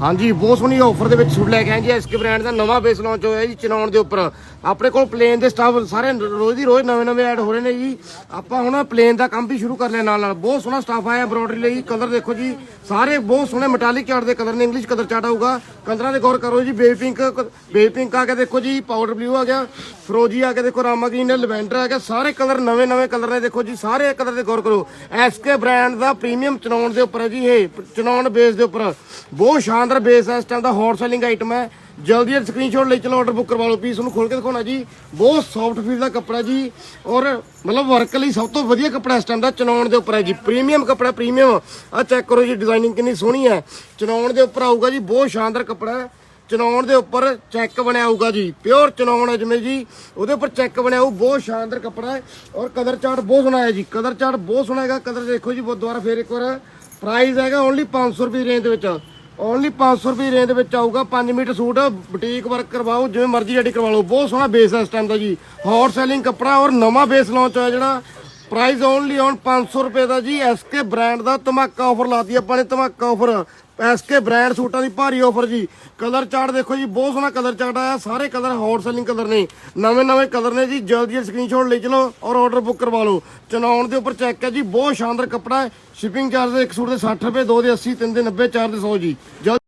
ਹਾਂਜੀ, ਬਹੁਤ ਸੋਹਣੀ ਆਫਰ ਦੇ ਵਿੱਚ ਸੂਟ ਲੈ ਕੇ ਆਏ ਜੀ। ਐਸਕੇ ਬ੍ਰਾਂਡ ਦਾ ਨਵਾਂ ਬੇਸ ਲਾਂਚ ਹੋਇਆ ਜੀ ਚਨਾਉਣ ਦੇ ਉੱਪਰ। ਆਪਣੇ ਕੋਲ ਪਲੇਨ ਦੇ ਸਟਾਫ ਸਾਰੇ ਰੋਜ਼ ਦੀ ਰੋਜ਼ ਨਵੇਂ ਨਵੇਂ ਐਡ ਹੋ ਰਹੇ ਨੇ ਜੀ। ਆਪਾਂ ਹੁਣ ਪਲੇਨ ਦਾ ਕੰਮ ਵੀ ਸ਼ੁਰੂ ਕਰ ਲਿਆ ਨਾਲ ਨਾਲ ਬਹੁਤ ਸੋਹਣਾ ਸਟਾਫ ਆਇਆ ਐਮਬ੍ਰੋਇਡਰੀ ਲਈ। ਕਲਰ ਦੇਖੋ ਜੀ, ਸਾਰੇ ਬਹੁਤ ਸੋਹਣੇ ਮੈਟਾਲਿਕ ਚਾਰਟ ਦੇ ਕਲਰ ਨੇ। ਇੰਗਲਿਸ਼ ਕਲਰ ਚਾਰਟ ਆਊਗਾ। ਕਲਰਾਂ ਦੇ ਗੌਰ ਕਰੋ ਜੀ ਬੇਬੀ ਪਿੰਕ ਬੇਬੀ ਪਿੰਕ ਆ ਕੇ ਦੇਖੋ ਜੀ ਪਾਊਡਰ ਬਲੂ ਆ ਗਿਆ। ਫਰੋਜੀ ਆ ਕੇ ਦੇਖੋ ਰਾਮਾ ਗ੍ਰੀਨ ਲਵੈਂਡਰ ਆ ਗਿਆ। ਸਾਰੇ ਕਲਰ ਨਵੇਂ ਨਵੇਂ ਕਲਰ ਨੇ ਦੇਖੋ ਜੀ। ਸਾਰੇ ਕਲਰ ਦੇ ਗੌਰ ਕਰੋ। ਐਸਕੇ ਬ੍ਰਾਂਡ ਦਾ ਪ੍ਰੀਮੀਅਮ ਚਨਾਉਣ ਦੇ ਉੱਪਰ ਹੈ ਜੀ ਇਹ। ਚਨਾਉਣ ਬੇਸ ਦੇ ਉੱਪਰ। ਬਹੁਤ ਸ਼ਾਨ ਸ਼ਾਨਦਾਰ ਬੇਸ ਹੈ, ਇਸ ਟਾਈਮ ਦਾ ਹੌਟ ਸੈਲਿੰਗ ਆਈਟਮ ਹੈ। ਜਲਦੀ ਸਕਰੀਨਸ਼ਾਟ ਲੈ ਚਲੋ ਆਰਡਰ ਬੁੱਕ ਕਰਵਾ ਲਓ ਪੀਸ ਨੂੰ ਖੋਲ ਕੇ ਦਿਖਾਉਣਾ ਜੀ। ਬਹੁਤ ਸੌਫਟ ਫੀਲ ਦਾ ਕੱਪੜਾ ਜੀ, ਔਰ ਮਤਲਬ ਵਰਕ ਲਈ ਸਭ ਤੋਂ ਵਧੀਆ ਕੱਪੜਾ ਇਸ ਟਾਈਮ ਦਾ ਚਨਾਉਣ ਦੇ ਉੱਪਰ ਹੈ ਜੀ। ਪ੍ਰੀਮੀਅਮ ਕੱਪੜਾ ਪ੍ਰੀਮੀਅਮ ਆ ਚੈੱਕ ਕਰੋ ਜੀ ਡਿਜ਼ਾਈਨਿੰਗ ਕਿੰਨੀ ਸੋਹਣੀ ਹੈ। ਚਨਾਉਣ ਦੇ ਉੱਪਰ ਆਊਗਾ ਜੀ, ਬਹੁਤ ਸ਼ਾਨਦਾਰ ਕੱਪੜਾ ਹੈ। ਚਨਾਉਣ ਦੇ ਉੱਪਰ ਚੈੱਕ ਬਣਿਆ ਆਊਗਾ ਜੀ ਪਿਓਰ ਚਨਾਉਣ ਹੈ ਜਿਵੇਂ ਜੀ। ਉਹਦੇ ਉੱਪਰ ਚੈੱਕ ਬਣਿਆ ਆਊ, ਬਹੁਤ ਸ਼ਾਨਦਾਰ ਕੱਪੜਾ ਹੈ। ਔਰ ਕਦਰ ਚਾਰਟ ਬਹੁਤ ਸੋਹਣਾ ਹੈ ਜੀ। ਕਦਰ ਚਾਰਟ ਬਹੁਤ ਸੋਹਣਾ ਹੈਗਾ। ਕਦਰ ਦੇਖੋ ਜੀ ਬਹੁਤ ਦੁਬਾਰਾ ਫੇਰ ਇੱਕ ਵਾਰ। ਪ੍ਰਾਈਸ ਹੈਗਾ ਓਨਲੀ 500 ਰੁਪਏ ਰੇਂਜ ਦੇ ਵਿੱਚ। ਓਨਲੀ 500 ਰੁਪਏ ਰੇਂਜ ਦੇ ਵਿੱਚ ਆਊਗਾ। 5 ਮੀਟਰ ਸੂਟ ਬੁਟੀਕ ਵਰਕ ਕਰਵਾਓ, ਜਿਵੇਂ ਮਰਜ਼ੀ ਰੈਡੀ ਕਰਵਾ ਲਓ। ਬਹੁਤ ਸੋਹਣਾ ਬੇਸ ਹੈ ਇਸ ਟਾਈਮ ਦਾ ਜੀ। ਹੌਟ ਸੈਲਿੰਗ ਕੱਪੜਾ ਔਰ ਨਵਾਂ ਬੇਸ ਲਾਂਚ ਹੋਇਆ ਜਿਹੜਾ। ਪ੍ਰਾਈਸ ਓਨਲੀ ਔਨ 500 ਰੁਪਏ ਦਾ ਜੀ ਐਸਕੇ ਬ੍ਰਾਂਡ ਦਾ ਧਮਾਕਾ ਆਫਰ ਲਾਤੀ ਆਪਾਂ ਨੇ, ਧਮਾਕਾ ਆਫਰ ਐਸਕੇ ਬ੍ਰਾਂਡ ਸੂਟਾਂ ਦੀ ਭਾਰੀ ਆਫਰ ਜੀ। ਕਲਰ ਚਾਰਟ ਦੇਖੋ ਜੀ, ਬਹੁਤ ਸੋਹਣਾ ਕਲਰ ਚਾਰਟ ਆਇਆ, ਸਾਰੇ ਕਲਰ ਹੌਟ ਸੈਲਿੰਗ ਕਲਰ ਨੇ। ਨਵੇਂ ਨਵੇਂ ਕਲਰ ਨੇ ਜੀ, ਜਲਦੀ ਜਲਦੀ ਸਕਰੀਨਸ਼ਾਟ ਲੈ ਚਲੋ ਔਰ ਆਰਡਰ ਬੁੱਕ ਕਰਵਾ ਲਓ। ਚਨਾਉਣ ਦੇ ਉੱਪਰ ਚੈੱਕ ਹੈ ਜੀ, ਬਹੁਤ ਸ਼ਾਨਦਾਰ ਕੱਪੜਾ ਹੈ। ਸ਼ਿਪਿੰਗ ਚਾਰਜ ਇੱਕ ਸੂਟ ਦੇ 60 ਰੁਪਏ, ਦੋ ਦੇ 80 ਤਿੰਨ ਦੇ 90 ਚਾਰ ਦੇ 100 ਜੀ। ਜਲਦੀ